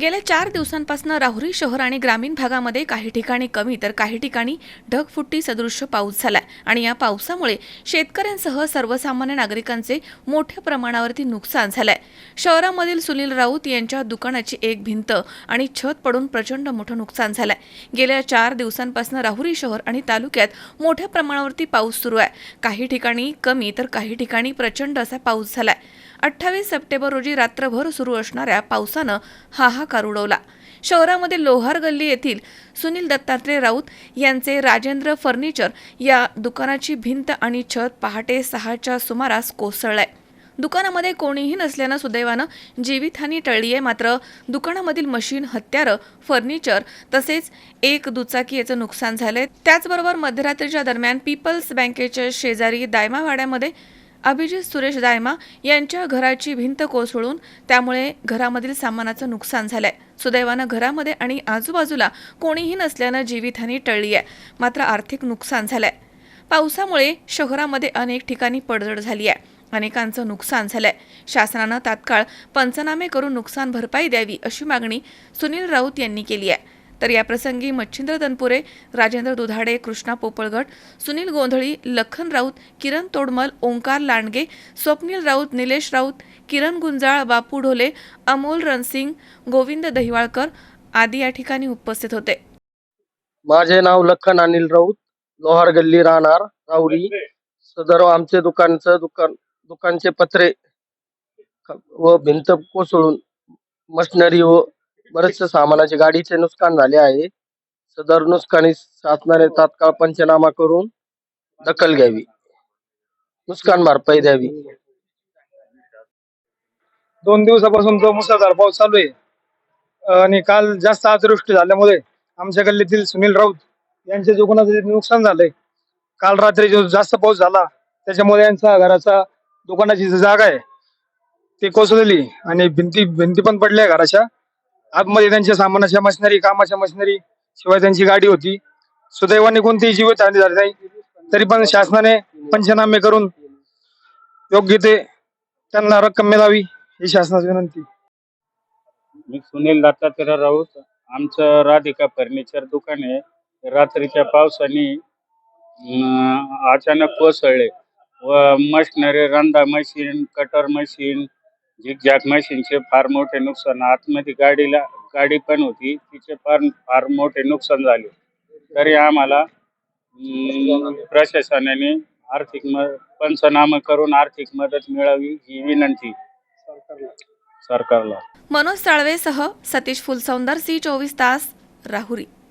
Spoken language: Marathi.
गेल्या चार दिवसांपासून राहुरी शहर आणि ग्रामीण भागामध्ये काही ठिकाणी कमी तर काही ठिकाणी ढगफुट्टी सदृश्य पाऊस झाला आणि या पावसामुळे शेतकऱ्यांसह सर्वसामान्य नागरिकांचे मोठ्या प्रमाणावरती नुकसान झालंय. शहरामधील सुनील राऊत यांच्या दुकानाची एक भिंत आणि छत पडून प्रचंड मोठं नुकसान झालंय. गेल्या चार दिवसांपासून राहुरी शहर आणि तालुक्यात मोठ्या प्रमाणावरती पाऊस सुरू आहे. काही ठिकाणी कमी तर काही ठिकाणी प्रचंड असा पाऊस झालाय. अठ्ठावीस सप्टेंबर रोजी रात्रभर सुरू असणाऱ्या पावसानं हाहाकार उडवला. शहरामध्ये लोहार गल्ली येथील सुनील दत्तात्रय राऊत यांचे राजेंद्र फर्निचर या दुकानाची भिंत आणि छत पहाटे सहाच्या सुमारास कोसळलाय. दुकानामध्ये कोणीही नसल्यानं सुदैवानं जीवितहानी टळली आहे मात्र दुकानामधील मशीन हत्यारं फर्निचर तसेच एक दुचाकी याचं नुकसान झालंय. त्याचबरोबर मध्यरात्रीच्या दरम्यान पीपल्स बँकेच्या शेजारी दायमावाड्यामध्ये अभिजित सुरेश दायमा यांच्या घराची भिंत कोसळून त्यामुळे घरामधील सामानाचं नुकसान झालंय. सुदैवानं घरामध्ये आणि आजूबाजूला कोणीही नसल्यानं जीवितहानी टळली आहे. मात्र आर्थिक नुकसान झालंय. पावसामुळे शहरामध्ये अनेक ठिकाणी पडझड झाली आहे. अनेकांचं नुकसान झालंय. शासनानं तात्काळ पंचनामे करून नुकसान भरपाई द्यावी अशी मागणी सुनील राऊत यांनी केली आहे. तर याप्रसंगी मच्छिंद्र तनपुरे राजेंद्र दुधाडे कृष्णा पोपळगट सुनील गोंधळी लखन राऊत किरण तोडमल ओंकार लांडगे स्वप्नील राऊत निलेश राऊत किरण गुंजाळ बापू ढोले अमोल रणसिंग गोविंद दहिवाळकर आदी या ठिकाणी उपस्थित होते. माझे नाव लखन अनिल राऊत लोहार गल्ली राहणार राहुरी सदर आमचे दुकानचं दुकान दुकानचे पत्रे व भिंत कोसळून मशनरी व बरेचसे सामानाचे गाडीचे नुकसान झाले आहे. सदर नुकसानी शासनाने तात्काळ पंचनामा करून दखल घ्यावी. नुकसान भरपाई द्यावी. दोन दिवसापासून तो मुसळधार पाऊस चालू आहे आणि काल जास्त अतिवृष्टी झाल्यामुळे आमच्या गल्लीतील सुनील राऊत यांच्या दुकानाचं जे नुकसान झालंय काल रात्री जो जास्त पाऊस झाला त्याच्यामुळे यांचा घराचा दुकानाची जी जागा आहे ती कोसळली आणि भिंती भिंती पण पडल्या घराच्या. आतमध्ये त्यांच्या सामानाच्या मशिनरी कामाच्या मशिनरी शिवाय त्यांची गाडी होती. सुदैवाने कोणतीही जीवित हानी झाली नाही. तरी पण शासनाने पंचनामे करून योग्य ते त्यांना रक्कम मिळावी ही शासनाची विनंती. मी सुनील दत्तात्रय राऊत आमचं राधिका फर्निचर दुकान आहे. रात्रीच्या पावसाने अं, अचानक कोसळले. व मशिनरी रंदा मशीन कटर मशीन झिकझॅक मशीनचे फार मोठे नुकसान आतमध्ये गाडीला गाडी पण होती तिचे फार फार मोठे नुकसान झाले. तरी आम्हाला अं, प्रशासनाने आर्थिक म पंचनामा करून आर्थिक मदत मिळावी ही विनंती. सरकारला. मनोज साळवेसह सतीश फुलसौंदर सी चोवीस तास राहुरी.